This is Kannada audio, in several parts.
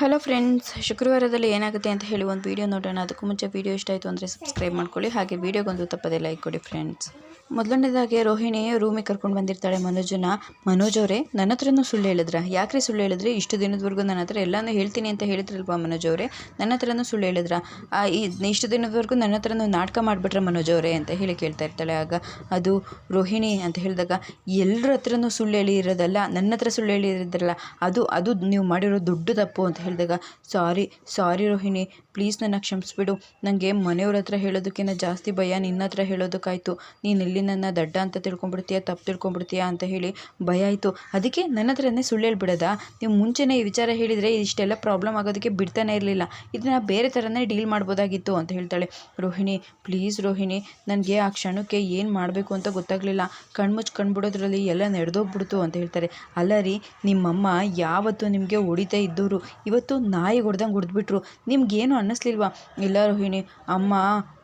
ಹಲೋ ಫ್ರೆಂಡ್ಸ್, ಶುಕ್ರವಾರದಲ್ಲಿ ಏನಾಗುತ್ತೆ ಅಂತ ಹೇಳಿ ಒಂದು ವೀಡಿಯೋ ನೋಡೋಣ. ಅದಕ್ಕೂ ಮುಂಚೆ ವೀಡಿಯೋ ಇಷ್ಟ ಆಯಿತು ಅಂದರೆ ಸಬ್ಸ್ಕ್ರೈಬ್ ಮಾಡ್ಕೊಳ್ಳಿ. ಹಾಗೆ ವೀಡಿಯೋಗೊಂದು ತಪ್ಪದೆ ಲೈಕ್ ಕೊಡಿ ಫ್ರೆಂಡ್ಸ್ ಮೊದಲನೇದಾಗಿ ರೋಹಿಣಿ ರೂಮಿಗೆ ಕರ್ಕೊಂಡು ಬಂದಿರ್ತಾಳೆ ಮನೋಜನ ಮನೋಜ್ ಅವರೇ, ನನ್ನ ಹತ್ರನೂ ಸುಳ್ಳು ಹೇಳಿದ್ರ? ಯಾಕ್ರಿ ಸುಳ್ಳು ಹೇಳಿದ್ರಿ? ಇಷ್ಟು ದಿನದವರೆಗೂ ನನ್ನ ಹತ್ರ ಎಲ್ಲನೂ ಹೇಳ್ತೀನಿ ಅಂತ ಹೇಳಿದ್ರಲ್ವಾ ಮನೋಜ್ ಅವರೇ? ನನ್ನ ಹತ್ರನೂ ಸುಳ್ಳು ಹೇಳಿದ್ರ? ಇಷ್ಟು ದಿನದವರೆಗೂ ನನ್ನ ಹತ್ರನೂ ನಾಟಕ ಮಾಡಿಬಿಟ್ರೆ ಮನೋಜ್ ಅವರೇ ಅಂತ ಹೇಳಿ ಕೇಳ್ತಾ ಇರ್ತಾಳೆ. ಆಗ ಅದು ರೋಹಿಣಿ ಅಂತ ಹೇಳಿದಾಗ, ಎಲ್ಲರ ಹತ್ರನೂ ಸುಳ್ಳು ಹೇಳಿರೋದಲ್ಲ, ನನ್ನ ಹತ್ರ ಸುಳ್ಳು ಹೇಳಿರೋದಲ್ಲ, ಅದು ಅದು ನೀವು ಮಾಡಿರೋ ದೊಡ್ಡ ತಪ್ಪು ಅಂತ ಹೇಳಿದಾಗ, ಸಾರಿ ಸಾರಿ ರೋಹಿಣಿ ಪ್ಲೀಸ್ ನನ್ನ ಕ್ಷಮಿಸ್ಬಿಡು. ನನಗೆ ಮನೆಯವ್ರ ಹತ್ರ ಹೇಳೋದಕ್ಕಿಂತ ಜಾಸ್ತಿ ಭಯ ನಿನ್ನ ಹತ್ರ ಹೇಳೋದಕ್ಕಾಯ್ತು. ನೀನು ಇಲ್ಲಿ ನನ್ನ ದಡ್ಡ ಅಂತ ತಿಳ್ಕೊಂಬಿಡ್ತೀಯಾ, ತಪ್ಪು ತಿಳ್ಕೊಂಬಿಡ್ತೀಯಾ ಅಂತ ಹೇಳಿ ಭಯ ಆಯಿತು. ಅದಕ್ಕೆ ನನ್ನ ಹತ್ರನೇ ಸುಳ್ಳು ಹೇಳ್ಬಿಡೋದಾ? ನೀವು ಮುಂಚೆನೇ ಈ ವಿಚಾರ ಹೇಳಿದರೆ ಇಷ್ಟೆಲ್ಲ ಪ್ರಾಬ್ಲಮ್ ಆಗೋದಕ್ಕೆ ಬಿಡ್ತಾನೆ ಇರಲಿಲ್ಲ. ಇದನ್ನ ಬೇರೆ ಥರನೇ ಡೀಲ್ ಮಾಡ್ಬೋದಾಗಿತ್ತು ಅಂತ ಹೇಳ್ತಾಳೆ. ರೋಹಿಣಿ ಪ್ಲೀಸ್ ರೋಹಿಣಿ, ನನಗೆ ಆ ಕ್ಷಣಕ್ಕೆ ಏನು ಮಾಡಬೇಕು ಅಂತ ಗೊತ್ತಾಗಲಿಲ್ಲ. ಕಣ್ಮುಚ್ಚು ಕಣ್ಬಿಡೋದ್ರಲ್ಲಿ ಎಲ್ಲ ನಡೆದೋಗ್ಬಿಡ್ತು ಅಂತ ಹೇಳ್ತಾರೆ. ಅಲ್ಲ ರೀ, ನಿಮ್ಮಮ್ಮ ಯಾವತ್ತು ನಿಮಗೆ ಹೊಡಿತಾ ಇದ್ದವರು ಇವತ್ತು ನಾಯಿ ಹೊಡ್ದಂಗೆ ಹೊಡೆದ್ಬಿಟ್ರು. ನಿಮ್ಗೇನು ಅನ್ನಿಸ್ಲಿಲ್ವಾ? ಇಲ್ಲ ರೋಹಿಣಿ, ಅಮ್ಮ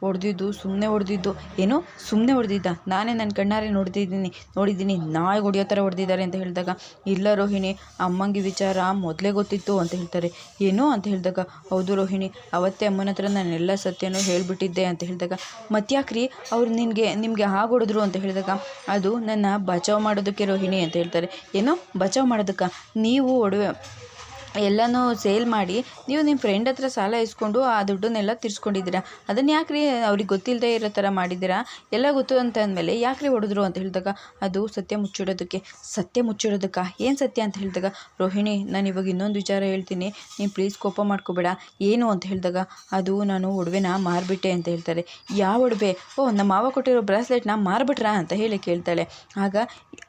ಹೊಡೆದಿದ್ದು ಸುಮ್ಮನೆ ಹೊಡೆದಿದ್ದು. ಏನು ಸುಮ್ಮನೆ ಹೊಡೆದಿದ್ದ. ನಾನೇ ನನ್ನ ಕಣ್ಣಾರೆ ನೋಡ್ತಿದ್ದೀನಿ, ನೋಡಿದ್ದೀನಿ ನಾಯಿ ಹೊಡೆಯೋ ಥರ ಹೊಡೆದಿದ್ದಾರೆ ಅಂತ ಹೇಳಿದಾಗ, ಇಲ್ಲ ರೋಹಿಣಿ, ಅಮ್ಮಂಗೆ ವಿಚಾರ ಮೊದಲೇ ಗೊತ್ತಿತ್ತು ಅಂತ ಹೇಳ್ತಾರೆ. ಏನು ಅಂತ ಹೇಳಿದಾಗ, ಹೌದು ರೋಹಿಣಿ, ಅವತ್ತೇ ಅಮ್ಮನ ಹತ್ರ ನಾನೆಲ್ಲ ಸತ್ಯನೂ ಹೇಳಿಬಿಟ್ಟಿದ್ದೆ ಅಂತ ಹೇಳಿದಾಗ, ಮತ್ತ್ಯಾಕ್ರಿ ಅವ್ರು ನಿನಗೆ, ನಿಮಗೆ ಹೊಡೆದ್ರು ಅಂತ ಹೇಳಿದಾಗ, ಅದು ನನ್ನ ಬಚಾವ್ ಮಾಡೋದಕ್ಕೆ ರೋಹಿಣಿ ಅಂತ ಹೇಳ್ತಾರೆ. ಏನೋ ಬಚಾವ್ ಮಾಡೋದಕ್ಕೆ? ನೀವು ಒಡವೆ ಎಲ್ಲನೂ ಸೇಲ್ ಮಾಡಿ ನೀವು ನಿಮ್ಮ ಫ್ರೆಂಡ್ ಹತ್ರ ಸಾಲ ಇಸ್ಕೊಂಡು ಆ ದುಡ್ಡನ್ನೆಲ್ಲ ತೀರ್ಸ್ಕೊಂಡಿದ್ದೀರಾ? ಅದನ್ನು ಯಾಕ್ರಿ ಅವ್ರಿಗೆ ಗೊತ್ತಿಲ್ಲದೆ ಇರೋ ಥರ ಮಾಡಿದ್ದೀರಾ? ಎಲ್ಲ ಗೊತ್ತು ಅಂತ ಅಂದಮೇಲೆ ಯಾಕ್ರಿ ಹೊಡೆದ್ರು ಅಂತ ಹೇಳಿದಾಗ, ಅದು ಸತ್ಯ ಮುಚ್ಚಿಡೋದಕ್ಕೆ. ಸತ್ಯ ಮುಚ್ಚಿಡೋದಕ್ಕೆ? ಏನು ಸತ್ಯ ಅಂತ ಹೇಳಿದಾಗ, ರೋಹಿಣಿ, ನಾನು ಇವಾಗ ಇನ್ನೊಂದು ವಿಚಾರ ಹೇಳ್ತೀನಿ. ನೀನು ಪ್ಲೀಸ್ ಕೋಪ ಮಾಡ್ಕೋಬೇಡ. ಏನು ಅಂತ ಹೇಳಿದಾಗ, ಅದು ನಾನು ಒಡವೆನ ಮಾರಿಬಿಟ್ಟೆ ಅಂತ ಹೇಳ್ತಾರೆ. ಯಾವ ಒಡವೆ? ಓ, ನಮ್ಮ ಮಾವ ಕೊಟ್ಟಿರೋ ಬ್ರಾಸ್ಲೆಟ್ನ ಮಾರ್ಬಿಟ್ರ ಅಂತ ಹೇಳಿ ಕೇಳ್ತಾಳೆ. ಆಗ,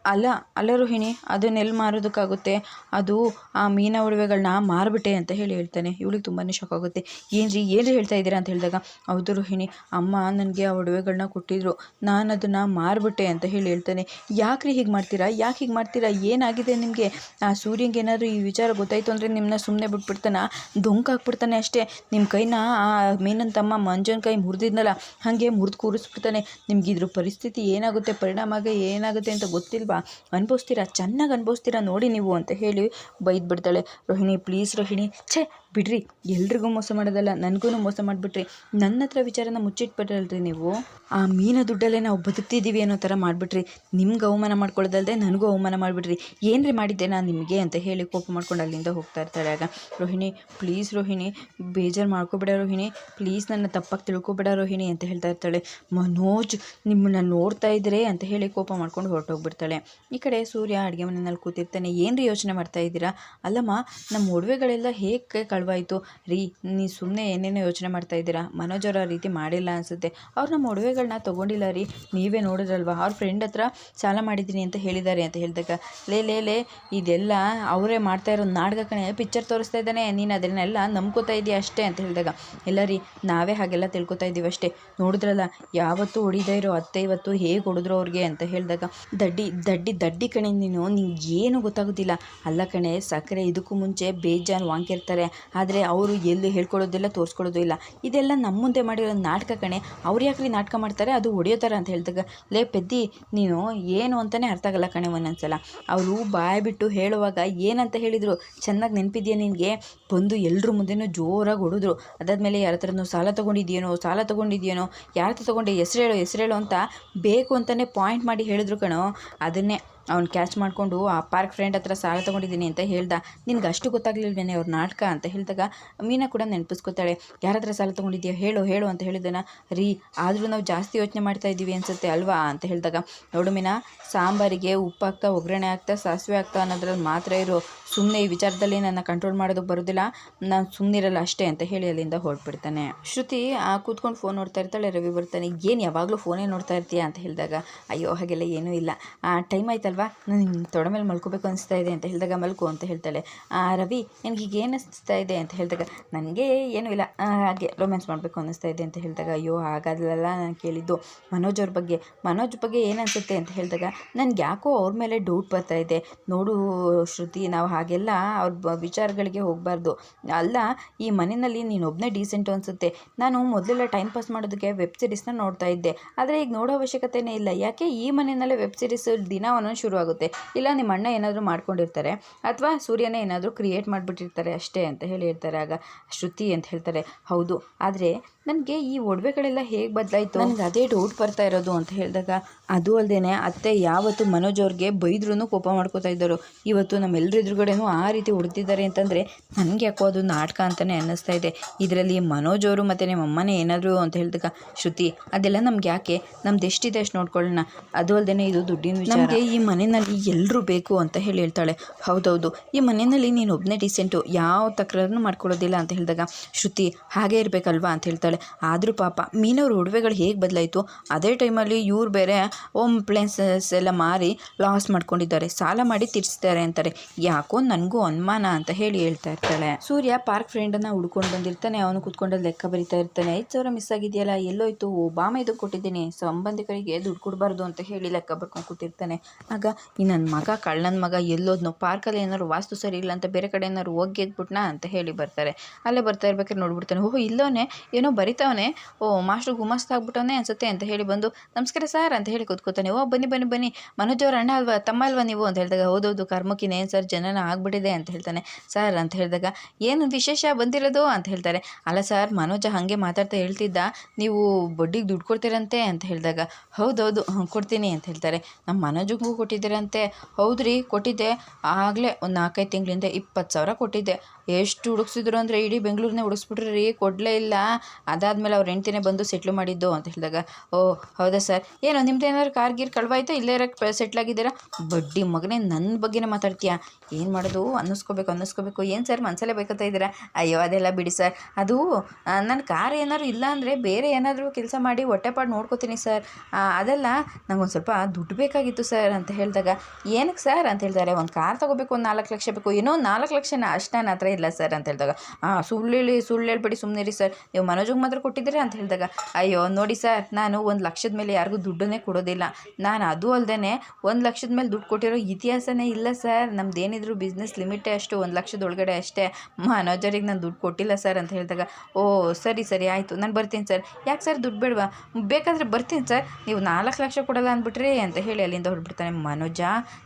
ಅಲ್ಲ ಅಲ್ಲ ರೋಹಿಣಿ ಅದನ್ನೆಲ್ಲಿ ಮಾರೋದಕ್ಕಾಗುತ್ತೆ? ಅದು ಆ ಮೀನ ಒಡವೆಗಳನ್ನ ಮಾರಿಬಿಟ್ಟೆ ಅಂತ ಹೇಳಿ ಹೇಳ್ತಾನೆ. ಇವಳಿಗೆ ತುಂಬಾ ಶಾಕ್ ಆಗುತ್ತೆ. ಏನು ರೀ ಏನು ಹೇಳ್ತಾ ಇದ್ದೀರಾ ಅಂತ ಹೇಳಿದಾಗ, ಹೌದು ರೋಹಿಣಿ, ಅಮ್ಮ ನನಗೆ ಆ ಒಡವೆಗಳನ್ನ ಕೊಟ್ಟಿದ್ರು. ನಾನು ಅದನ್ನು ಮಾರಿಬಿಟ್ಟೆ ಅಂತ ಹೇಳಿ ಹೇಳ್ತಾನೆ. ಯಾಕ್ರಿ ಹೀಗೆ ಮಾಡ್ತೀರಾ? ಯಾಕೆ ಹೀಗೆ ಮಾಡ್ತೀರಾ? ಏನಾಗಿದೆ ನಿಮಗೆ? ಆ ಸೂರ್ಯಂಗೆ ಏನಾದರೂ ಈ ವಿಚಾರ ಗೊತ್ತಾಯಿತು ಅಂದರೆ ನಿಮ್ಮನ್ನ ಸುಮ್ಮನೆ ಬಿಟ್ಬಿಡ್ತಾನೆ? ಹಾಕ್ಬಿಡ್ತಾನೆ ಅಷ್ಟೇ. ನಿಮ್ಮ ಕೈನ ಆ ಮೀನನ್ ತಮ್ಮ ಮಂಜನ ಕೈ ಮುರಿದಿದ್ನಲ್ಲ, ಹಾಗೆ ಮುರಿದು ಕೂರಿಸ್ಬಿಡ್ತಾನೆ. ನಿಮ್ಗೆ ಇದ್ರ ಪರಿಸ್ಥಿತಿ ಏನಾಗುತ್ತೆ? ಪರಿಣಾಮ ಏನಾಗುತ್ತೆ ಅಂತ ಗೊತ್ತಿಲ್ವಾ? ಅನುಭವಿಸ್ತೀರಾ? ಚೆನ್ನಾಗಿ ಅನುಭವಿಸ್ತೀರಾ? ನೋಡಿ ನೀವು ಅಂತ ಹೇಳಿ ಬೈದು ಬಿಡ್ತಾಳೆ ರೋಹಿಣಿ ಪ್ಲೀಸ್ ರೋಹಿಣಿ ಛೇ ಬಿಡ್ರಿ, ಎಲ್ರಿಗೂ ಮೋಸ ಮಾಡೋದಲ್ಲ ನನಗೂ ಮೋಸ ಮಾಡಿಬಿಟ್ರಿ. ನನ್ನ ಹತ್ರ ವಿಚಾರನ ಮುಚ್ಚಿಟ್ಬಿಟ್ರಲ್ರಿ ನೀವು. ಆ ಮೀನ ದುಡ್ಡಲ್ಲೇ ನಾವು ಬದುಕ್ತಿದ್ದೀವಿ ಅನ್ನೋ ಥರ ಮಾಡಿಬಿಟ್ರಿ. ನಿಮ್ಗೆ ಅವಮಾನ ಮಾಡ್ಕೊಳ್ಳೋದಲ್ಲದೆ ನನಗೂ ಅವಮಾನ ಮಾಡಿಬಿಟ್ರಿ. ಏನ್ರಿ ಮಾಡಿದ್ದೆ ನಾನು ನಿಮಗೆ ಅಂತ ಹೇಳಿ ಕೋಪ ಮಾಡ್ಕೊಂಡು ಅಲ್ಲಿಂದ ಹೋಗ್ತಾ ಇರ್ತಾರೆ ಆಗ. ರೋಹಿಣಿ, ಪ್ಲೀಸ್ ರೋಹಿಣಿ, ಬೇಜಾರು ಮಾಡ್ಕೋಬೇಡ ರೋಹಿಣಿ. ಪ್ಲೀಸ್ ನನ್ನ ತಪ್ಪಾಗಿ ತಿಳ್ಕೊಬೇಡ ರೋಹಿಣಿ ಅಂತ ಹೇಳ್ತಾ ಇರ್ತಾಳೆ. ಮನೋಜ್, ನಿಮ್ಮನ್ನ ನೋಡ್ತಾ ಇದ್ರೆ ಅಂತ ಹೇಳಿ ಕೋಪ ಮಾಡ್ಕೊಂಡು ಹೊರಟೋಗ್ಬಿಡ್ತಾಳೆ. ಈ ಕಡೆ ಸೂರ್ಯ ಅಡುಗೆ ಮನೆಯಲ್ಲಿ ಕೂತಿರ್ತಾನೆ. ಏನ್ರಿ ಯೋಚನೆ ಮಾಡ್ತಾ ಇದ್ದೀರಾ? ಅಲ್ಲಮ್ಮ ನಮ್ಮ ಒಡವೆಗಳೆಲ್ಲ ಹೇಗೆ ಕಳುವಾಯಿತು ರೀ, ನೀ ಸುಮ್ಮನೆ ಏನೇನೋ ಯೋಚನೆ ಮಾಡ್ತಾ ಇದ್ದೀರಾ? ಮನೋಜ್ ಅವ್ರು ಆ ರೀತಿ ಮಾಡಿಲ್ಲ ಅನಿಸುತ್ತೆ. ಅವ್ರು ನಮ್ಮ ಒಡವೆಗಳನ್ನ ತೊಗೊಂಡಿಲ್ಲ ರೀ. ನೀವೇ ನೋಡಿದ್ರಲ್ವಾ? ಅವ್ರ ಫ್ರೆಂಡ್ ಹತ್ರ ಸಾಲ ಮಾಡಿದ್ದೀನಿ ಅಂತ ಹೇಳಿದ್ದಾರೆ ಅಂತ ಹೇಳಿದಾಗ, ಲೇ ಲೇ ಲೇ, ಇದೆಲ್ಲ ಅವರೇ ಮಾಡ್ತಾ ಇರೋ ನಾಟಕ ಕಣೆ ಪಿಕ್ಚರ್ ತೋರಿಸ್ತಾ ಇದ್ದಾನೆ, ನೀನು ಅದನ್ನೆಲ್ಲ ನಂಬ್ಕೋತಾ ಇದೀಯ ಅಷ್ಟೇ ಅಂತ ಹೇಳಿದಾಗ, ಇಲ್ಲ ರೀ, ನಾವೇ ಹಾಗೆಲ್ಲ ತಿಳ್ಕೊತಾ ಇದ್ದೀವಿ ಅಷ್ಟೇ. ನೋಡಿದ್ರಲ್ಲ, ಯಾವತ್ತೂ ಹೊಡಿದೇ ಇರೋ ಅತ್ತೆ ಇವತ್ತು ಹೇಗೆ ಹೊಡೆದ್ರು ಅವ್ರಿಗೆ ಅಂತ ಹೇಳಿದಾಗ, ದಡ್ಡಿ ದಡ್ಡಿ ದಡ್ಡಿ ಕಣೆ ನೀನು, ನಿಂಗೆ ಏನು ಗೊತ್ತಾಗೋದಿಲ್ಲ. ಅಲ್ಲ ಕಣೆ, ಸಕ್ಕರೆ ಇದಕ್ಕೂ ಮುಂಚೆ ಬೇಜಾನ್ ವಾಂಕಿರ್ತಾರೆ ಆದರೆ ಅವರು ಎಲ್ಲೂ ಹೇಳ್ಕೊಳ್ಳೋದಿಲ್ಲ ತೋರಿಸ್ಕೊಳ್ಳೋದು ಇಲ್ಲ ಇದೆಲ್ಲ ನಮ್ಮ ಮುಂದೆ ಮಾಡಿರೋ ನಾಟಕ ಕಣೆ. ಅವ್ರು ಯಾಕ್ರಿ ನಾಟಕ ಮಾಡ್ತಾರೆ? ಅದು ಹೊಡೆಯೋ ಥರ ಅಂತ ಹೇಳಿದಾಗ, ಲೇ ಪೆದ್ದಿ, ನೀನು ಏನು ಅಂತಲೇ ಅರ್ಥ ಆಗಲ್ಲ ಕಣೆ ಒಂದೊಂದ್ಸಲ. ಅವರು ಬಾಯ್ ಬಿಟ್ಟು ಹೇಳುವಾಗ, ಏನಂತ ಹೇಳಿದರು? ಚೆನ್ನಾಗಿ ನೆನಪಿದೆಯಾ ನಿನಗೆ? ಬಂದು ಎಲ್ಲರ ಮುಂದೆನೂ ಜೋರಾಗಿ ಹೊಡೆದ್ರು. ಅದಾದಮೇಲೆ ಯಾರ ಹತ್ರನೂ, ಸಾಲ ತೊಗೊಂಡಿದ್ಯೇನೋ? ಸಾಲ ತೊಗೊಂಡಿದ್ಯೇನೋ? ಯಾರ ಹತ್ರ ತೊಗೊಂಡೆ? ಹೆಸ್ರು ಹೇಳೋ ಹೆಸ್ರು ಹೇಳೋ ಅಂತ ಬೇಕು ಅಂತಲೇ ಪಾಯಿಂಟ್ ಮಾಡಿ ಹೇಳಿದ್ರು ಕಣೋ. ಅದನ್ನೇ ಅವ್ನು ಕ್ಯಾಚ್ ಮಾಡಿಕೊಂಡು, ಆ ಪಾರ್ಕ್ ಫ್ರೆಂಡ್ ಹತ್ರ ಸಾಲ ತೊಗೊಂಡಿದ್ದೀನಿ ಅಂತ ಹೇಳ್ದ. ನಿನಗೆ ಅಷ್ಟು ಗೊತ್ತಾಗ್ಲಿಲ್ವೇನೆ ಅವ್ರ ನಾಟಕ? ಅಂತ ಹೇಳಿದಾಗ, ಮೀನಾ ಕೂಡ ನೆನಪಿಸ್ಕೊತಾಳೆ. ಯಾರ ಹತ್ರ ಸಾಲ ತೊಗೊಂಡಿದ್ಯಾ? ಹೇಳು ಹೇಳು ಅಂತ ಹೇಳಿದನ. ರೀ, ಆದರೂ ನಾವು ಜಾಸ್ತಿ ಯೋಚನೆ ಮಾಡ್ತಾ ಇದ್ದೀವಿ ಅನ್ಸುತ್ತೆ ಅಲ್ವಾ? ಅಂತ ಹೇಳಿದಾಗ, ನೋಡು ಮೀನಾ, ಸಾಂಬಾರಿಗೆ ಉಪ್ಪು ಹಾಕ್ತಾ ಒಗ್ಗರಣೆ ಹಾಕ್ತಾ ಸಾಸಿವೆ ಹಾಕ್ತಾ ಅನ್ನೋದ್ರಲ್ಲಿ ಮಾತ್ರ ಇರೋ. ಸುಮ್ಮನೆ ಈ ವಿಚಾರದಲ್ಲಿ ನನ್ನ ಕಂಟ್ರೋಲ್ ಮಾಡೋದಕ್ಕೆ ಬರೋದಿಲ್ಲ. ನಾನು ಸುಮ್ಮನಿರಲ್ಲ ಅಷ್ಟೇ, ಅಂತ ಹೇಳಿ ಅಲ್ಲಿಂದ ಹೊರಟ್ಬಿಡ್ತಾನೆ. ಶ್ರುತಿ, ಆ ಕೂತ್ಕೊಂಡು ಫೋನ್ ನೋಡ್ತಾ ಇರ್ತಾಳೆ. ರವಿ ಬರ್ತಾನೆ, ಏನು ಯಾವಾಗಲೂ ಫೋನೇ ನೋಡ್ತಾ ಇರ್ತೀಯಾ? ಅಂತ ಹೇಳಿದಾಗ, ಅಯ್ಯೋ, ಹಾಗೆಲ್ಲ ಏನೂ ಇಲ್ಲ. ಆ ಟೈಮ್ ಆಯ್ತಲ್ವಾ ನಾನು ತೊಡೆ ಮೇಲೆ ಮಲ್ಕೋಬೇಕು ಅನಿಸ್ತಾ ಇದೆ ಅಂತ ಹೇಳಿದಾಗ ಮಲ್ಕೋ ಅಂತ ಹೇಳ್ತಾಳೆ. ರವಿ ನನಗೀಗ ಏನು ಅನಿಸ್ತಾ ಇದೆ ಅಂತ ಹೇಳಿದಾಗ, ನನಗೆ ಏನೂ ಇಲ್ಲ. ಹಾಗೆ ರೊಮ್ಯಾನ್ಸ್ ಮಾಡಬೇಕು ಅನ್ನಿಸ್ತಾ ಇದೆ ಅಂತ ಹೇಳಿದಾಗ, ಅಯ್ಯೋ ಹಾಗಾದಲ್ಲ ನಾನು ಕೇಳಿದ್ದು. ಮನೋಜ್ ಅವ್ರ ಬಗ್ಗೆ, ಮನೋಜ್ ಬಗ್ಗೆ ಏನು ಅನಿಸುತ್ತೆ ಅಂತ ಹೇಳಿದಾಗ, ನನಗೆ ಯಾಕೋ ಅವ್ರ ಮೇಲೆ ಡೌಟ್ ಬರ್ತಾ ಇದೆ. ನೋಡು ಶ್ರುತಿ, ನಾವು ಹಾಗೆಲ್ಲ ಅವ್ರ ವಿಚಾರಗಳಿಗೆ ಹೋಗಬಾರ್ದು. ಅಲ್ಲ, ಈ ಮನೆಯಲ್ಲಿ ನೀನು ಒಬ್ಬನೇ ಡೀಸೆಂಟು ಅನಿಸುತ್ತೆ. ನಾನು ಮೊದಲೆಲ್ಲ ಟೈಮ್ ಪಾಸ್ ಮಾಡೋದಕ್ಕೆ ವೆಬ್ ಸೀರೀಸ್ನ ನೋಡ್ತಾ ಇದ್ದೆ. ಆದರೆ ಈಗ ನೋಡೋ ಅವಶ್ಯಕತೆನೇ ಇಲ್ಲ. ಯಾಕೆ ಈ ಮನೆಯಲ್ಲೇ ವೆಬ್ ಸೀರೀಸ್ ದಿನ ಒಂದೊಂದು ಶುರು ಆಗುತ್ತೆ ಇಲ್ಲ, ನಿಮ್ಮ ಅಣ್ಣ ಏನಾದರೂ ಮಾಡ್ಕೊಂಡಿರ್ತಾರೆ ಅಥವಾ ಸೂರ್ಯನೇ ಏನಾದರೂ ಕ್ರಿಯೇಟ್ ಮಾಡಿಬಿಟ್ಟಿರ್ತಾರೆ ಅಷ್ಟೇ ಅಂತ ಹೇಳಿ ಹೇಳ್ತಾರೆ. ಆಗ ಶ್ರುತಿ ಅಂತ ಹೇಳ್ತಾರೆ. ಹೌದು, ಆದರೆ ನನಗೆ ಈ ಒಡವೆಗಳೆಲ್ಲ ಹೇಗೆ ಬದಲಾಯಿತು? ನನಗೆ ಅದೇ ಡೌಟ್ ಬರ್ತಾ ಇರೋದು ಅಂತ ಹೇಳಿದಾಗ ಅದು ಅಲ್ಲದೆ ಅತ್ತೆ ಯಾವತ್ತು ಮನೋಜ್ ಅವ್ರಿಗೆ ಬೈದ್ರೂ ಕೋಪ ಮಾಡ್ಕೋತಾ ಇದ್ದರು. ಇವತ್ತು ನಮ್ಮೆಲ್ಲರ ಎದುರುಗಡೆನೂ ಆ ರೀತಿ ಹುಡುಕ್ತಿದ್ದಾರೆ ಅಂತಂದರೆ ನನಗೆ ಯಾಕೋ ಅದು ನಾಟಕ ಅಂತಲೇ ಅನ್ನಿಸ್ತಾ ಇದೆ. ಇದರಲ್ಲಿ ಮನೋಜ್ ಅವರು ಮತ್ತು ನಿಮ್ಮ ಅಮ್ಮನೇ ಏನಾದರೂ ಅಂತ ಹೇಳಿದಾಗ ಶ್ರುತಿ ಅದೆಲ್ಲ ನಮ್ಗೆ ಯಾಕೆ? ನಮ್ದು ಎಷ್ಟಿದೆ ಅಷ್ಟು ನೋಡ್ಕೊಳ್ಳೋಣ. ಅದು ಅಲ್ಲದೆ ಇದು ದುಡ್ಡಿನ ವಿಚಾರ. ನಮಗೆ ಈ ಮನೆಯಲ್ಲಿ ಎಲ್ಲರೂ ಬೇಕು ಅಂತ ಹೇಳಿ ಹೇಳ್ತಾಳೆ. ಹೌದೌದು ಈ ಮನೆಯಲ್ಲಿ ನೀನು ಒಬ್ಬನೇ ಡಿಸೆಂಟು ಯಾವ ತಕರಾರನ್ನು ಮಾಡ್ಕೊಳ್ಳೋದಿಲ್ಲ ಅಂತ ಹೇಳಿದಾಗ ಶ್ರುತಿ ಹಾಗೆ ಇರಬೇಕಲ್ವಾ? ಅಂತ ಹೇಳ್ತಾಳೆ. ಆದರೂ ಪಾಪ, ಮೀನವ್ರ ಒಡವೆಗಳು ಹೇಗೆ ಬದಲಾಯಿತು? ಅದೇ ಟೈಮಲ್ಲಿ ಇವ್ರು ಬೇರೆ ಓಮ್ ಪ್ಲೇಸಸ್ ಎಲ್ಲ ಮಾರಿ ಲಾಸ್ ಮಾಡ್ಕೊಂಡಿದ್ದಾರೆ. ಸಾಲ ಮಾಡಿ ತೀರಿಸ್ತಾರೆ ಅಂತಾರೆ. ಯಾಕೋ ನನಗೂ ಅನುಮಾನ ಅಂತ ಹೇಳಿ ಹೇಳ್ತಾ ಇರ್ತಾಳೆ. ಸೂರ್ಯ ಪಾರ್ಕ್ ಫ್ರೆಂಡನ್ನು ಹುಡ್ಕೊಂಡು ಬಂದಿರ್ತಾನೆ. ಅವನು ಕೂತ್ಕೊಂಡು ಲೆಕ್ಕ ಬರಿತಾ ಇರ್ತಾನೆ. ಐದು ಸಾವಿರ ಮಿಸ್ ಆಗಿದೆಯಲ್ಲ, ಎಲ್ಲೋಯ್ತು? ಬಾಮ ಇದು ಕೊಟ್ಟಿದ್ದೀನಿ. ಸಂಬಂಧಿಕರಿಗೆ ದುಡ್ಡು ಕೊಡಬಾರ್ದು ಅಂತ ಹೇಳಿ ಲೆಕ್ಕ ಬರ್ಕೊಂಡು ಕೂತಿರ್ತಾನೆ. ಆಗ, ಈ ನನ್ನ ಮಗ, ಕಳ್ಳನ ಮಗ ಎಲ್ಲೋದ್ನು? ಪಾರ್ಕಲ್ಲಿ ಏನಾದ್ರು ವಾಸ್ತು ಸರಿ ಇಲ್ಲ ಅಂತ ಬೇರೆ ಕಡೆ ಏನಾದ್ರು ಹೋಗಿ ಅಂತ ಹೇಳಿ ಬರ್ತಾರೆ. ಅಲ್ಲೇ ಬರ್ತಾ ಇರ್ಬೇಕಾದ್ರೆ ನೋಡ್ಬಿಡ್ತಾನೆ. ಓಹೋ, ಇಲ್ಲೋನೆ? ಏನೋ ಬರಿತಾವನೆ, ಓ ಮಾಸ್ಟ್ರು ಗುಮಾಸ್ತಾಗ್ಬಿಟ್ಟವನೆ ಅನ್ಸುತ್ತೆ ಅಂತ ಹೇಳಿ ಬಂದು, ನಮಸ್ಕಾರ ಸರ್ ಅಂತ ಹೇಳಿ ಕೂತ್ಕೋತಾನೆ. ಓ, ಬನ್ನಿ ಬನ್ನಿ ಬನ್ನಿ. ಮನೋಜ್ ಅವ್ರ ಅಣ್ಣ ಅಲ್ವಾ? ತಮ್ಮ ಅಲ್ವಾ ನೀವು? ಅಂತ ಹೇಳಿದಾಗ, ಹೌದೌದು ಕರ್ಮಕ್ಕಿನೇ ಸರ್, ಜನನ ಆಗ್ಬಿಟ್ಟಿದೆ ಅಂತ ಹೇಳ್ತಾನೆ. ಸರ್ ಅಂತ ಹೇಳಿದಾಗ, ಏನು ವಿಶೇಷ ಬಂದಿರೋದು? ಅಂತ ಹೇಳ್ತಾರೆ. ಅಲ್ಲ ಸರ್, ಮನೋಜ ಹಾಗೆ ಮಾತಾಡ್ತಾ ಹೇಳ್ತಿದ್ದ, ನೀವು ಬಡ್ಡಿಗೆ ದುಡ್ಡು ಕೊಡ್ತೀರಂತೆ ಅಂತ ಹೇಳಿದಾಗ, ಹೌದೌದು ಕೊಡ್ತೀನಿ ಅಂತ ಹೇಳ್ತಾರೆ. ನಮ್ಮ ಮನೋಜಿಗೂ ಕೊಟ್ಟಿದ್ದೀರಂತೆ. ಹೌದ್ರಿ, ಕೊಟ್ಟಿದ್ದೆ. ಆಗಲೇ ಒಂದು ನಾಲ್ಕೈದು ತಿಂಗಳಿಂದ ಇಪ್ಪತ್ತು ಸಾವಿರ ಕೊಟ್ಟಿದ್ದೆ. ಎಷ್ಟು ಹುಡುಕ್ಸಿದ್ರು ಅಂದರೆ ಇಡೀ ಬೆಂಗಳೂರನ್ನೇ ಹುಡುಕ್ಸ್ಬಿಟ್ರಿ ಕೊಡಲೇ ಇಲ್ಲ. ಅದಾದಮೇಲೆ ಅವ್ರ ಹೆಂಡ್ತಿನೇ ಬಂದು ಸೆಟ್ಲ್ ಮಾಡಿದ್ದು ಅಂತ ಹೇಳಿದಾಗ, ಓ, ಹೌದಾ ಸರ್ ಏನು ನಿಮ್ದು ಏನಾದ್ರು ಕಾರ್ ಗೀರ್ ಕಳವಾಯ್ತಾ? ಇಲ್ಲೇ ಇರೋಕ್ಕೆ ಸೆಟ್ಲ್ ಆಗಿದ್ದೀರಾ? ಬಡ್ಡಿ ಮಗನೇ ನನ್ನ ಬಗ್ಗೆನೇ ಮಾತಾಡ್ತೀಯಾ? ಏನು ಮಾಡೋದು? ಅನ್ನಿಸ್ಕೋಬೇಕು ಅನ್ನಿಸ್ಕೋಬೇಕು. ಏನು ಸರ್ ಮನಸಲ್ಲೇ ಬೇಕಂತ ಇದ್ದೀರಾ? ಅಯ್ಯೋ, ಅದೆಲ್ಲ ಬಿಡಿ ಸರ್ ಅದು ನನ್ನ ಕಾರ್ ಏನಾದ್ರು ಇಲ್ಲ ಅಂದರೆ ಬೇರೆ ಏನಾದರೂ ಕೆಲಸ ಮಾಡಿ ಹೊಟ್ಟೆಪಾಡು ನೋಡ್ಕೋತೀನಿ ಸರ್ ಅದೆಲ್ಲ ನಂಗೊಂದು ಸ್ವಲ್ಪ ದುಡ್ಡು ಬೇಕಾಗಿತ್ತು ಸರ್ ಅಂತ ಹೇಳಿದಾಗ ಏನಕ್ಕೆ ಸರ್ ಅಂತ ಹೇಳ್ತಾರೆ. ಒಂದು ಕಾರ್ ತೊಗೋಬೇಕು, ಒಂದು ನಾಲ್ಕು ಲಕ್ಷ ಬೇಕು. ಏನೋ ನಾಲ್ಕು ಲಕ್ಷನ ಅಷ್ಟು ನನ್ನ ಹತ್ರ ಇಲ್ಲ ಸರ್ ಅಂತ ಹೇಳಿದಾಗ ಸುಳ್ಳು ಹೇಳಿ, ಸುಳ್ಳು ಸುಮ್ಮನೆ ರೀ ಸರ್ ನೀವು ಮನೋಜಿಗೆ ಮಾತ್ರ ಕೊಟ್ಟಿದ್ದೀರಿ ಅಂತ ಹೇಳಿದಾಗ, ಅಯ್ಯೋ, ನೋಡಿ ಸರ್, ನಾನು ಒಂದು ಲಕ್ಷದ ಮೇಲೆ ಯಾರಿಗೂ ದುಡ್ಡನ್ನೇ ಕೊಡೋದಿಲ್ಲ. ನಾನು ಅದು ಅಲ್ಲದೆ ಒಂದು ಲಕ್ಷದ ಮೇಲೆ ದುಡ್ಡು ಕೊಟ್ಟಿರೋ ಇತಿಹಾಸನೇ ಇಲ್ಲ ಸರ್. ನಮ್ದು ಏನಿದ್ರು ಬಿಸ್ನೆಸ್ ಲಿಮಿಟೇ ಅಷ್ಟು, ಒಂದು ಲಕ್ಷದ ಒಳಗಡೆ ಅಷ್ಟೇ. ಮನೋಜರಿಗೆ ನಾನು ದುಡ್ಡು ಕೊಟ್ಟಿಲ್ಲ ಸರ್ ಅಂತ ಹೇಳಿದಾಗ, ಓ, ಸರಿ ಸರಿ, ಆಯಿತು, ನಾನು ಬರ್ತೀನಿ ಸರ್. ಯಾಕೆ ಸರ್ ದುಡ್ಡು ಬೇಡವಾ? ಬೇಕಾದರೆ ಬರ್ತೀನಿ ಸರ್. ನೀವು ನಾಲ್ಕು ಲಕ್ಷ ಕೊಡಲ್ಲ ಅಂದ್ಬಿಟ್ರಿ ಅಂತ ಹೇಳಿ ಅಲ್ಲಿಂದ ಹೊರಡ್ಬಿಡ್ತಾನೆ ಮನೋಜ.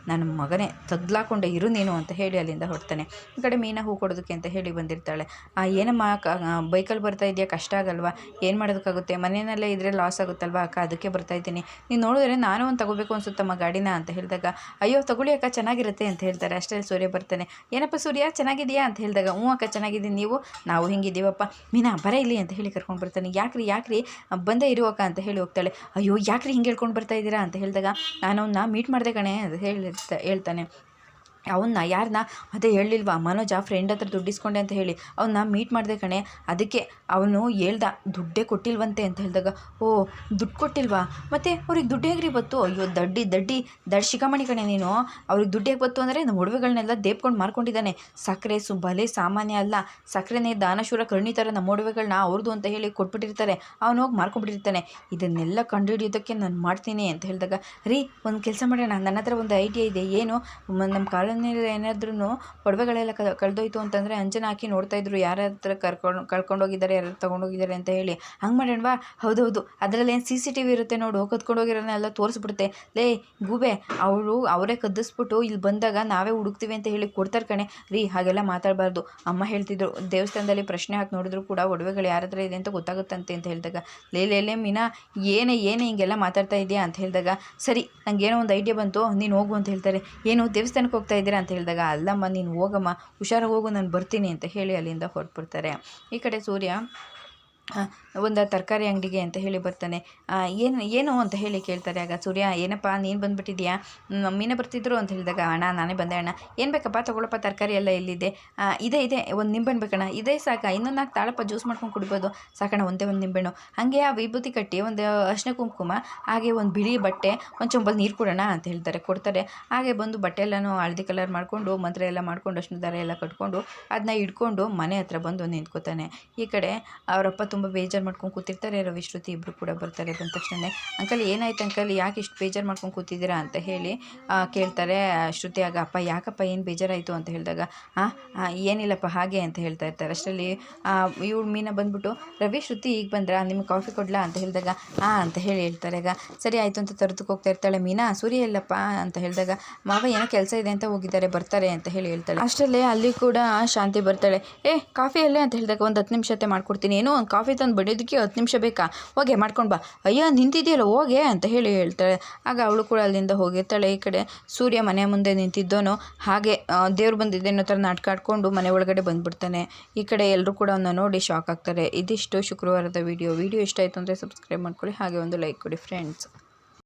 ನನ್ನ ಮಗನೇ ತಗ್ಲಾಕೊಂಡೆ ಇರು ನೀನು ಅಂತ ಹೇಳಿ ಅಲ್ಲಿಂದ ಹೊರಡ್ತಾನೆ. ಈ ಕಡೆ ಮೀನ ಹೂ ಕೊಡೋದಕ್ಕೆ ಅಂತ ಹೇಳಿ ಬಂದಿರ್ತಾಳೆ. ಏನಮ್ಮ ಬೈಕಲ್ಲಿ ಬರ್ತಾ ಇದೆಯಾ? ಕಷ್ಟ ಆಗಲ್ವಾ? ಏನು ಮಾಡೋದಕ್ಕಾಗುತ್ತೆ? ಮನೆಯಲ್ಲೇ ಇದ್ದರೆ ಲಾಸ್ ಆಗುತ್ತಲ್ವ? ಅಕ್ಕ, ಅದಕ್ಕೆ ಬರ್ತಾ ಇದ್ದೀನಿ. ನೀನು ನೋಡಿದ್ರೆ ನಾನು ಒಂದು ತಗೋಬೇಕು ಅನ್ಸುತ್ತಮ್ಮ ಗಾಡಿನ ಅಂತ ಹೇಳಿದಾಗ. ಅಯ್ಯೋ, ತಗೊಳ್ಳಿ ಅಕ್ಕ, ಚೆನ್ನಾಗಿರುತ್ತೆ ಅಂತ ಹೇಳ್ತಾರೆ. ಅಷ್ಟೇ ಸೂರ್ಯ ಬರ್ತಾನೆ. ಏನಪ್ಪ ಸೂರ್ಯ, ಚೆನ್ನಾಗಿದೆಯಾ ಅಂತ ಹೇಳಿದಾಗ. ಹ್ಞೂ ಅಕ್ಕ, ಚೆನ್ನಾಗಿದ್ದೀನಿ. ನೀವು? ನಾವು ಹಿಂಗಿದ್ದೀವಪ್ಪ. ಮೀನಾ, ಬರ ಇಲ್ಲಿ ಅಂತ ಹೇಳಿ ಕರ್ಕೊಂಡು ಬರ್ತಾನೆ. ಯಾಕ್ರಿ ಯಾಕ್ರಿ? ಬಂದೇ ಇರು ಅಕ್ಕ ಅಂತ ಹೇಳಿ ಹೋಗ್ತಾಳೆ. ಅಯ್ಯೋ, ಯಾಕ್ರಿ ಹಿಂಗೆ ಹೇಳ್ಕೊಂಡು ಬರ್ತಾ ಇದ್ದೀರಾ ಅಂತ ಹೇಳಿದಾಗ. ನಾನು ಮೀಟ್ ಮಾಡಿದೆ ಕಣೆ ಅಂತ ಹೇಳಿ ಹೇಳ್ತಾನೆ. ಅವನ್ನ ಯಾರನ್ನ ಅದೇ ಹೇಳಿಲ್ವಾ? ಮನೋಜ ಫ್ರೆಂಡ್ ಹತ್ರ ದುಡ್ಡು ಇಸ್ಕೊಂಡೆ ಅಂತ ಹೇಳಿ ಅವನ್ನ ಮೀಟ್ ಮಾಡಿದೆ ಕಣೆ. ಅದಕ್ಕೆ ಅವನು ಹೇಳ್ದ, ದುಡ್ಡೇ ಕೊಟ್ಟಿಲ್ವಂತೆ ಅಂತ ಹೇಳಿದಾಗ, ಓ, ದುಡ್ಡು ಕೊಟ್ಟಿಲ್ವಾ? ಮತ್ತು ಅವ್ರಿಗೆ ದುಡ್ಡು ಹೇಗ್ರಿ ಬತ್ತು ಅಯ್ಯೋ, ದಡ್ಡಿ ದಡ್ಡಿ ದಡ್ ಶಿಖಾಮಣಿ ಕಣೆ ನೀನು. ಅವ್ರಿಗೆ ದುಡ್ಡು ಹೇಗೆ ಬತ್ತು ಅಂದರೆ ನಮ್ಮ ಒಡವೆಗಳನ್ನೆಲ್ಲ ದೇಪ್ಕೊಂಡು ಮಾರ್ಕೊಂಡಿದ್ದಾನೆ. ಸಕ್ಕರೆ ಸು ಬಲೆ ಸಾಮಾನ್ಯ ಅಲ್ಲ. ಸಕ್ಕರೆನೇ ದಾನಶೂರ ಕರ್ಣಿ ಥರ ನಮ್ಮ ಒಡವೆಗಳನ್ನ ಅವ್ರದ್ದು ಅಂತ ಹೇಳಿ ಕೊಟ್ಬಿಟ್ಟಿರ್ತಾರೆ. ಅವನು ಹೋಗಿ ಮಾರ್ಕೊಂಡ್ಬಿಟ್ಟಿರ್ತಾನೆ. ಇದನ್ನೆಲ್ಲ ಕಂಡುಹಿಡಿಯೋದಕ್ಕೆ ನಾನು ಮಾಡ್ತೀನಿ ಅಂತ ಹೇಳಿದಾಗ, ರೀ, ಒಂದು ಕೆಲಸ ಮಾಡೋಣ ನನ್ನ ಹತ್ರ ಒಂದು ಐಡಿಯಾ ಇದೆ. ಏನು? ನಮ್ಮ ನಮ್ಮ ಕಾಲೋನಿಯಲ್ಲಿ ಏನಾದ್ರೂ ಒಡವೆಗಳೆಲ್ಲ ಕಳೆದೋಯ್ತು ಅಂತಂದರೆ ಅಂಜನ ಹಾಕಿ ನೋಡ್ತಾ ಇದ್ರು, ಯಾರ ಹತ್ರ ಕರ್ಕೊಂಡು ಕಳ್ಕೊಂಡೋಗಿದ್ದಾರೆ ಯಾರು ತೊಗೊಂಡೋಗಿದ್ದಾರೆ ಅಂತ ಹೇಳಿ. ಹಂಗೆ ಮಾಡೋಣವಾ ಹೌದು ಅದರಲ್ಲಿ ಏನು ಸಿ ಸಿ ಟಿ ವಿ ಇರುತ್ತೆ ನೋಡು ಕದ್ಕೊಂಡೋಗಿರೋನೆಲ್ಲ ತೋರಿಸ್ಬಿಡುತ್ತೆ. ಲೇ, ಗೂಬೆ, ಅವರು, ಅವರೇ ಕದ್ದಿಸ್ಬಿಟ್ಟು ಇಲ್ಲಿ ಬಂದಾಗ ನಾವೇ ಹುಡುಕ್ತೀವಿ ಅಂತ ಹೇಳಿ ಕೊಡ್ತಾರೆ ಕಣೆ. ರೀ, ಹಾಗೆಲ್ಲ ಮಾತಾಡಬಾರ್ದು. ಅಮ್ಮ ಹೇಳ್ತಿದ್ರು, ದೇವಸ್ಥಾನದಲ್ಲಿ ಪ್ರಶ್ನೆ ಹಾಕಿ ನೋಡಿದ್ರು ಕೂಡ ಒಡವೆಗಳು ಯಾರ ಹತ್ರ ಇದೆ ಅಂತ ಗೊತ್ತಾಗುತ್ತಂತೆ ಅಂತ ಹೇಳಿದಾಗ, ಲೇ ಲೇ ಲೇ, ಮೀನಾ, ಏನೇ ಏನೇ ಹಿಂಗೆಲ್ಲ ಮಾತಾಡ್ತಾ ಇದೆಯಾ ಅಂತ ಹೇಳಿದಾಗ, ಸರಿ ನನಗೇನೋ ಒಂದು ಐಡಿಯಾ ಬಂತು, ನೀನು ಹೋಗು ಅಂತ ಹೇಳ್ತಾರೆ. ಏನು ದೇವಸ್ಥಾನಕ್ಕೆ ಹೋಗ್ತಾ ಇದ್ದೀರಾ ಅಂತ ಹೇಳಿದಾಗ, ಅಲ್ಲಮ್ಮ ನೀನು ಹೋಗಮ್ಮ, ಹುಷಾರಾಗಿ ಹೋಗು, ನಾನು ಬರ್ತೀನಿ ಅಂತ ಹೇಳಿ ಅಲ್ಲಿಂದ ಹೊರಟ್ಬಿಡ್ತಾರೆ. ಈ ಕಡೆ ಸೂರ್ಯ ಒಂದು ತರಕಾರಿ ಅಂಗಡಿಗೆ ಅಂತ ಹೇಳಿ ಬರ್ತಾನೆ. ಏನು ಏನು ಅಂತ ಹೇಳಿ ಕೇಳ್ತಾರೆ. ಆಗ ಸೂರ್ಯ, ಏನಪ್ಪ, ನೀನು ಬಂದುಬಿಟ್ಟಿದ್ಯಾ? ಮಮ್ಮಿನೇ ಬರ್ತಿದ್ರು ಅಂತ ಹೇಳಿದಾಗ, ಅಣ್ಣ, ನಾನೇ ಬಂದೆ, ಅಣ್ಣ. ಏನು ಬೇಕಪ್ಪ, ತಗೊಳಪ್ಪ, ತರಕಾರಿ ಎಲ್ಲ ಎಲ್ಲಿದೆ? ಇದೆ ಇದೆ, ಒಂದು ನಿಂಬೆಹಣ್ಣು ಬೇಕಣ್ಣ. ಇದೇ ಸಾಕ, ಇನ್ನೊಂದು ನಾಲ್ಕು ತಾಳಪ್ಪ ಜ್ಯೂಸ್ ಮಾಡ್ಕೊಂಡು ಕುಡ್ಬೋದು. ಸಾಕಣ್ಣ, ಒಂದೇ ಒಂದು ನಿಂಬೆಹಣ್ಣು ಹಾಗೆ ಆ ವಿಭೂತಿ ಕಟ್ಟಿ, ಒಂದು ಅರ್ಶಿನ ಕುಂಕುಮ, ಹಾಗೆ ಒಂದು ಬಿಳಿ ಬಟ್ಟೆ, ಒಂದು ಚೊಂಬಲ್ ನೀರು ಕೊಡೋಣ ಅಂತ ಹೇಳ್ತಾರೆ, ಕೊಡ್ತಾರೆ. ಹಾಗೆ ಬಂದು ಬಟ್ಟೆ ಎಲ್ಲನೂ ಹಳದಿ ಕಲರ್ ಮಾಡಿಕೊಂಡು, ಮಂತ್ರ ಎಲ್ಲ ಮಾಡಿಕೊಂಡು ಅರ್ಶಿನ ದಾರ ಎಲ್ಲ ಕಟ್ಕೊಂಡು ಅದನ್ನ ಹಿಡ್ಕೊಂಡು ಮನೆ ಹತ್ರ ಬಂದು ನಿಂತ್ಕೋತಾನೆ. ಈ ಕಡೆ ಅವರಪ್ಪ ತುಂಬ ತುಂಬ ಬೇಜಾರು ಮಾಡ್ಕೊಂಡು ಕೂತಿರ್ತಾರೆ. ರವಿ, ಶ್ರುತಿ ಇಬ್ಬರು ಕೂಡ ಬರ್ತಾರೆ ಬಂದ ತಕ್ಷಣ ಅಂಕಲ್, ಏನಾಯ್ತು ಅಂಕಲ್? ಯಾಕೆ ಇಷ್ಟು ಬೇಜಾರು ಮಾಡ್ಕೊಂಡು ಕೂತಿದ್ದೀರಾ ಅಂತ ಹೇಳಿ ಕೇಳ್ತಾರೆ ಶ್ರುತಿ ಆಗ, ಅಪ್ಪ, ಯಾಕಪ್ಪ ಏನು ಬೇಜಾರಾಯಿತು? ಅಂತ ಹೇಳಿದಾಗ ಹಾಂ ಏನಿಲ್ಲಪ್ಪ, ಹಾಗೆ ಅಂತ ಹೇಳ್ತಾ ಇರ್ತಾರೆ. ಅಷ್ಟರಲ್ಲಿ ಇವಳು ಮೀನ ಬಂದ್ಬಿಟ್ಟು, ರವಿ, ಶ್ರುತಿ ಈಗ ಬಂದ್ರಾ? ನಿಮ್ಗೆ ಕಾಫಿ ಕೊಡ್ಲಾ? ಅಂತ ಹೇಳಿದಾಗ ಹಾಂ ಅಂತ ಹೇಳಿ ಹೇಳ್ತಾರೆ. ಈಗ ಸರಿ ಆಯಿತು ಅಂತ ತರದಕ್ಕೆ ಹೋಗ್ತಾ ಇರ್ತಾಳೆ ಮೀನಾ? ಸೂರ್ಯ ಎಲ್ಲಪ್ಪ? ಅಂತ ಹೇಳಿದಾಗ, ಮಾವ, ಏನೋ ಕೆಲಸ ಇದೆ ಅಂತ ಹೋಗಿದ್ದಾರೆ, ಬರ್ತಾರೆ ಅಂತ ಹೇಳಿ ಹೇಳ್ತಾಳೆ. ಅಷ್ಟರಲ್ಲೇ ಅಲ್ಲಿ ಕೂಡ ಶಾಂತಿ ಬರ್ತಾಳೆ. ಏ, ಕಾಫಿ ಅಲ್ಲೇ? ಅಂತ ಹೇಳಿದಾಗ, ಒಂದು ಹತ್ತು ನಿಮಿಷತೆ ಮಾಡ್ಕೊಡ್ತೀನಿ. ಏನೋ ಒಂದು ಕಾಫಿ ತಂದು ಬಡಿಯೋದಕ್ಕೆ ಹತ್ತು ನಿಮಿಷ ಬೇಕಾ? ಹೋಗೆ, ಮಾಡ್ಕೊಂಡು ಬಾ. ಅಯ್ಯೋ, ನಿಂತಿದೆಯಲ್ಲ, ಹೋಗೆ ಅಂತ ಹೇಳಿ ಹೇಳ್ತಾಳೆ. ಆಗ ಅವಳು ಕೂಡ ಅಲ್ಲಿಂದ ಹೋಗಿರ್ತಾಳೆ. ಈ ಕಡೆ ಸೂರ್ಯ ಮನೆ ಮುಂದೆ ನಿಂತಿದ್ದೋನು ಹಾಗೆ ದೇವ್ರು ಬಂದಿದ್ದೆ ಅನ್ನೋ ಥರ ನಾಟಕ ಆಡ್ಕೊಂಡು ಮನೆ ಒಳಗಡೆ ಬಂದುಬಿಡ್ತಾನೆ. ಈ ಕಡೆ ಎಲ್ಲರೂ ಕೂಡ ಅವನ್ನ ನೋಡಿ ಶಾಕ್ ಆಗ್ತಾರೆ. ಇದಿಷ್ಟು ಶುಕ್ರವಾರದ ವಿಡಿಯೋ. ವಿಡಿಯೋ ಇಷ್ಟ ಆಯಿತು ಅಂದರೆ ಸಬ್ಸ್ಕ್ರೈಬ್ ಮಾಡ್ಕೊಳ್ಳಿ. ಹಾಗೆ ಒಂದು ಲೈಕ್ ಕೊಡಿ ಫ್ರೆಂಡ್ಸ್